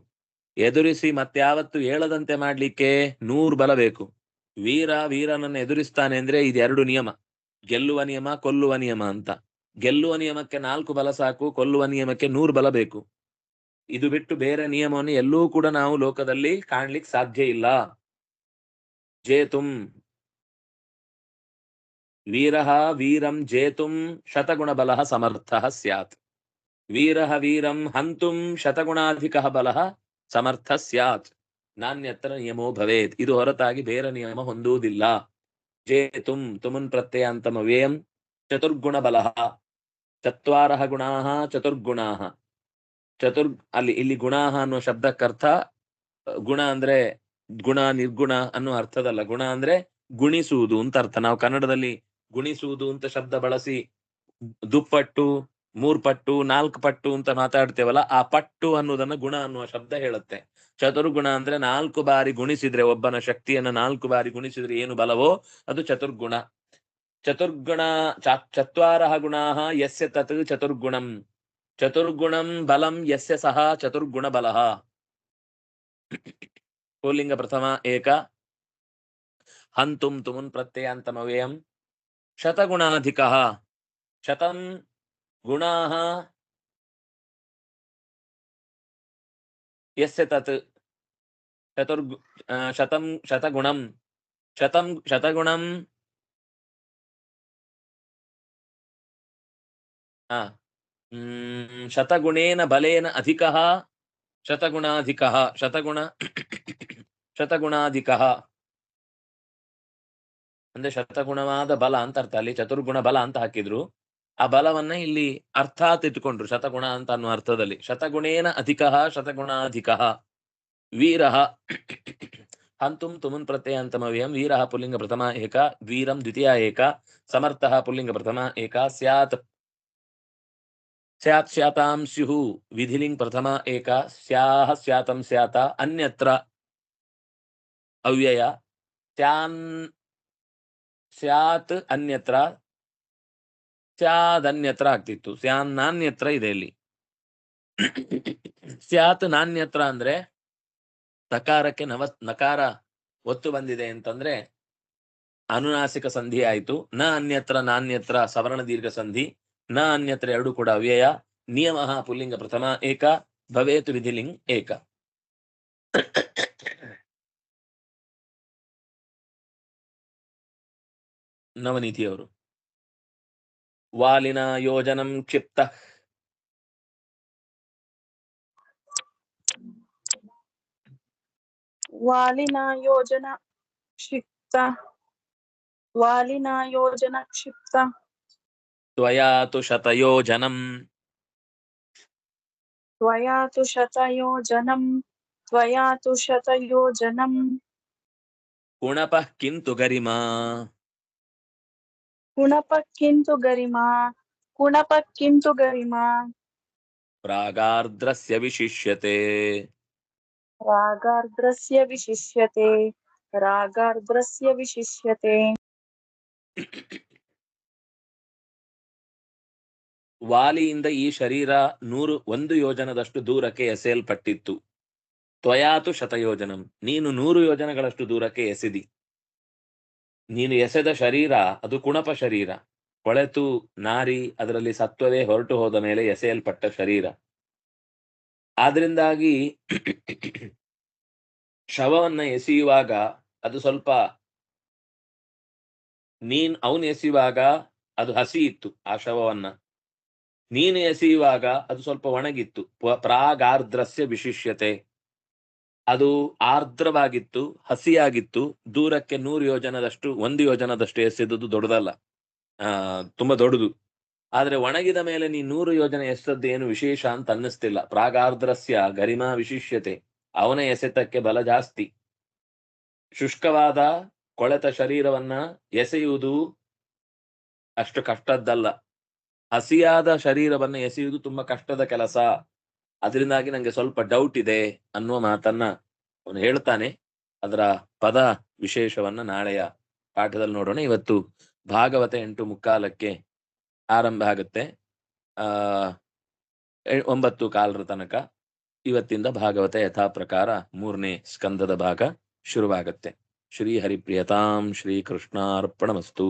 ಎದುರಿಸಿ ಮತ್ಯಾವತ್ತು ಏಳದಂತೆ ಮಾಡ್ಲಿಕ್ಕೆ ನೂರ್ ಬಲ ಬೇಕು. ವೀರ ವೀರನನ್ನು ಎದುರಿಸ್ತಾನೆ ಅಂದ್ರೆ ಇದೆರಡು ನಿಯಮ. ಗೆಲ್ಲುವ ನಿಯಮ, ಕೊಲ್ಲುವ ನಿಯಮ ಅಂತ. ಗೆಲ್ಲುವ ನಿಯಮಕ್ಕೆ ನಾಲ್ಕು ಬಲ ಸಾಕು, ಕೊಲ್ಲುವ ನಿಯಮಕ್ಕೆ ನೂರು ಬಲ ಬೇಕು. ಇದು ಬಿಟ್ಟು ಬೇರೆ ನಿಯಮವನ್ನು ಎಲ್ಲೂ ಕೂಡ ನಾವು ಲೋಕದಲ್ಲಿ ಕಾಣ್ಲಿಕ್ಕೆ ಸಾಧ್ಯ ಇಲ್ಲ. ಜೇತುಂ. ವೀರಃ ವೀರಂ ಜೇತುಂ ಶತಗುಣ ಬಲ ಸಮರ್ಥ ಸ್ಯಾತ್. ವೀರಃ ವೀರಂ ಹಂತುಂ ಶತಗುಣಾಧಿಕ ಬಲ ಸಮರ್ಥ ಸ್ಯಾತ್ ನಾಣ್ಯತ್ರ ನಿಯಮೋ ಭವೇತ್. ಇದು ಹೊರತಾಗಿ ಬೇರೆ ನಿಯಮ ಹೊಂದುವುದಿಲ್ಲ. ಜೇತುಂ ತುಮುನ್ ಪ್ರತ್ಯಯಾಂತಮ ವ್ಯಯಂ ಚತುರ್ಗುಣ ಬಲ ಚತ್ವಾರಹ ಗುಣಾಹ ಚತುರ್ಗುಣಾಹ ಚತುರ್ ಅಲ್ಲಿ, ಇಲ್ಲಿ ಗುಣಾಹ ಅನ್ನೋ ಶಬ್ದಕ್ಕರ್ಥ, ಗುಣ ಅಂದ್ರೆ ಗುಣ ನಿರ್ಗುಣ ಅನ್ನೋ ಅರ್ಥದಲ್ಲ. ಗುಣ ಅಂದ್ರೆ ಗುಣಿಸುವುದು ಅಂತ ಅರ್ಥ. ನಾವು ಕನ್ನಡದಲ್ಲಿ ಗುಣಿಸುವುದು ಅಂತ ಶಬ್ದ ಬಳಸಿ ದುಪ್ಪಟ್ಟು ಮೂರ್ ಪಟ್ಟು, ನಾಲ್ಕು ಪಟ್ಟು ಅಂತ ಮಾತಾಡ್ತೇವಲ್ಲ, ಆ ಪಟ್ಟು ಅನ್ನೋದನ್ನ ಗುಣ ಅನ್ನುವ ಶಬ್ದ ಹೇಳುತ್ತೆ. ಚತುರ್ಗುಣ ಅಂದ್ರೆ ನಾಲ್ಕು ಬಾರಿ ಗುಣಿಸಿದ್ರೆ, ಒಬ್ಬನ ಶಕ್ತಿಯನ್ನ ನಾಲ್ಕು ಬಾರಿ ಗುಣಿಸಿದ್ರೆ ಏನು ಬಲವೋ, ಅದು ಚತುರ್ಗುಣ. ಚತುರ್ಗುಣ ಚ- ಚತ್ವಾರಃ ಗುಣಾಹ ಯಸ್ಯ ತತ್ ಚತುರ್ಗುಣಂ. ಚತುರ್ಗುಣಂ ಬಲಂ ಯಸ್ಯ ಸಹ ಚತುರ್ಗುಣ ಬಲಃ. ಪುಲ್ಲಿಂಗ ಪ್ರಥಮ ಏಕ. ಹಂತುಂ ತುಮುನ್ ಪ್ರತ್ಯಯಾಂತಮವ್ಯಯಂ. ಶತಗುಣಾಧಿಕ. ಶತಂ ಗುಣಾಃ ಯಸ್ಯ ತತ್ ಚತುರ್ಗು ಆ, ಶತಂ ಶತಗುಣಂ ಶತಂ ಶತಗುಣಂ ಹಾ ಶತಗುಣೇನ ಬಲೇನ ಅಧಿಕ ಶತಗುಣಾಧಿಕ ಶತಗುಣ ಶತಗುಣಾಧಿಕಃ ಅಂದ್ರೆ ಶತಗುಣವಾದ ಬಲ ಅಂತ ಅರ್ಥ ಅಲ್ಲಿ ಚತುರ್ಗುಣ ಬಲ ಅಂತ ಹಾಕಿದ್ರು. ಆ ಬಲವನ್ನ ಇಲ್ಲಿ ಅರ್ಥಾತ್ ಇಟ್ಕೊಂಡ್ರು, ಶತಗುಣ ಅಂತ ಅನ್ನೋ ಅರ್ಥದಲ್ಲಿ. ಶತಗುಣೇನ ಅಧಿಕ, ಶತಗುಣಾಧಿಕ. ವೀರ, ಹಂತುಂ ತುಮುನ್ ಪ್ರತ್ಯಂತಮವ್ಯಂ ವೀರ ಪುಲ್ಲಿಂಗ ಪ್ರಥಮ ಏಕ, ವೀರಂ ದ್ವಿತೀಯ ಏಕ, ಸಮರ್ಥ ಪುಲ್ಲಿಂಗ ಪ್ರಥಮ ಏಕ, ಸ್ಯಾತ್. ಸ್ಯಾತ್ ಸ್ಯಾತಾಂ ಸ್ಯುಹು, ವಿಧಿಲಿಂಗ್ ಪ್ರಥಮ ಏಕ, ಸ್ಯಾಹ ಸ್ಯಾತಂ ಸ್ಯಾತ, ಅನ್ಯತ್ರ. ಅವ್ಯಯ, ಸ್ಯಾನ್, ಸ್ಯಾತ್ ಅನ್ಯತ್ರ ಸ್ಯಾದನ್ಯತ್ರ ಆಗ್ತಿತ್ತು. ಸ್ಯಾನ್ ನಾನ್ಯತ್ರ ಇದೆ ಇಲ್ಲಿ. ಸ್ಯಾತ್ ನಾನ್ಯತ್ರ ಅಂದ್ರೆ ನಕಾರಕ್ಕೆ ನವ ನಕಾರ ಒತ್ತು ಬಂದಿದೆ ಅಂತಂದ್ರೆ ಅನುನಾಸಿಕ ಸಂಧಿ ಆಯ್ತು. ನ ಅನ್ಯತ್ರ ನಾನ್ಯತ್ರ ಸವರ್ಣ ದೀರ್ಘ ಸಂಧಿ. ನ ಅನ್ಯತ್ರ ಎರಡು ಕೂಡ ಅವ್ಯಯ. ನಿಯಮ ಪುಲ್ಲಿಂಗ ಪ್ರಥಮ ಏಕ, ಭವೇತು ವಿಧಿಲಿಂಗ್ ಏಕ. ನವನೀತಿಯವರು. ವಾಲಿನ ಯೋಜನಂ ಕ್ಷಿಪ್ತ ವಾಲಿನ ಯೋಜನ ಕ್ಷಿಪ್ತ ವಾಲಿನ ಯೋಜನ ಕ್ಷಿಪ್ತ ತ್ವಯಾ ತು ಶತಯೋಜನಂ ತ್ವಯಾ ತು ಶತಯೋಜನಂ ತ್ವಯಾ ತು ಶತಯೋಜನಂ ಕುಣಪಃ ಕಿಂತು ಗರಿಮಾ ಕುಣಪ ಕಿಂತು ಗರಿಮಾ ಕುಣಪಕ್ಕಿಂತು ಕಿಂತು ಗರಿಮಾ ಪ್ರಾಗಾರ್ದ್ರಸ್ಯ ವಿಶಿಷ್ಯತೆ. ರಾಗಾರ್ದ್ರಸ್ಯ ವಿಶಿಷ್ಯತೆ ರಾಗಾರ್ದ್ರಸ್ಯ ವಿಶಿಷ್ಯತೆ. ವಾಲಿಯಿಂದ ಈ ಶರೀರ ನೂರು ಒಂದು ಯೋಜನದಷ್ಟು ದೂರಕ್ಕೆ ಎಸೆಯಲ್ಪಟ್ಟಿತ್ತು. ತ್ವಯಾತು ಶತಯೋಜನಂ. ನೀನು ನೂರು ಯೋಜನಗಳಷ್ಟು ದೂರಕ್ಕೆ ಎಸೆದಿ. ನೀನು ಎಸೆದ ಶರೀರ, ಅದು ಕುಣಪ ಶರೀರ. ಕೊಳೆತು ನಾರಿ, ಅದರಲ್ಲಿ ಸತ್ವವೇ ಹೊರಟು ಹೋದ ಮೇಲೆ ಎಸೆಯಲ್ಪಟ್ಟ ಶರೀರ. ಆದ್ರಿಂದಾಗಿ ಶವವನ್ನ ಎಸೆಯುವಾಗ ಅದು ಸ್ವಲ್ಪ ನೀನ್ ಅವನು ಎಸೆಯುವಾಗ ಅದು ಹಸಿ ಇತ್ತು ಆ ಶವವನ್ನ. ನೀನು ಎಸೆಯುವಾಗ ಅದು ಸ್ವಲ್ಪ ಒಣಗಿತ್ತು. ಪ್ರಾಗಾರ್ದ್ರಸ್ಯ ವಿಶಿಷ್ಯತೆ. ಅದು ಆರ್ದ್ರವಾಗಿತ್ತು, ಹಸಿಯಾಗಿತ್ತು. ದೂರಕ್ಕೆ ನೂರು ಯೋಜನದಷ್ಟು, ಒಂದು ಯೋಜನದಷ್ಟು ಎಸೆದುದು ದೊಡ್ಡದಲ್ಲ. ಆ, ತುಂಬಾ ದೊಡ್ಡದು. ಆದ್ರೆ ಒಣಗಿದ ಮೇಲೆ ನೀ ನೂರು ಯೋಜನೆ ಎಸೆದ್ದು ಏನು ವಿಶೇಷ ಅಂತ ಅನ್ನಿಸ್ತಿಲ್ಲ. ಪ್ರಾಗಾರ್ದ್ರಸ್ಯ, ಗರಿಮಾ ವಿಶಿಷ್ಯತೆ, ಅವನ ಎಸೆತಕ್ಕೆ ಬಲ ಜಾಸ್ತಿ. ಶುಷ್ಕವಾದ ಕೊಳೆತ ಶರೀರವನ್ನ ಎಸೆಯುವುದು ಅಷ್ಟು ಕಷ್ಟದ್ದಲ್ಲ. ಹಸಿಯಾದ ಶರೀರವನ್ನ ಎಸೆಯುವುದು ತುಂಬಾ ಕಷ್ಟದ ಕೆಲಸ. ಅದರಿಂದಾಗಿ ನಂಗೆ ಸ್ವಲ್ಪ ಡೌಟ್ ಇದೆ ಅನ್ನುವ ಮಾತನ್ನ ಅವನು ಹೇಳ್ತಾನೆ. ಅದರ ಪದ ವಿಶೇಷವನ್ನ ನಾಳೆಯ ಪಾಠದಲ್ಲಿ ನೋಡೋಣ. ಇವತ್ತು ಭಾಗವತ ಎಂಟು ಮುಕ್ಕಾಲಕ್ಕೆ ಆರಂಭ ಆಗುತ್ತೆ. ಆ ಒಂಬತ್ತು ಕಾಲರ ತನಕ ಇವತ್ತಿಂದ ಭಾಗವತ ಯಥಾ ಪ್ರಕಾರ ಮೂರನೇ ಸ್ಕಂದದ ಭಾಗ ಶುರುವಾಗತ್ತೆ. ಶ್ರೀ ಹರಿಪ್ರಿಯತಾಂ ಶ್ರೀ ಕೃಷ್ಣಾರ್ಪಣಮಸ್ತು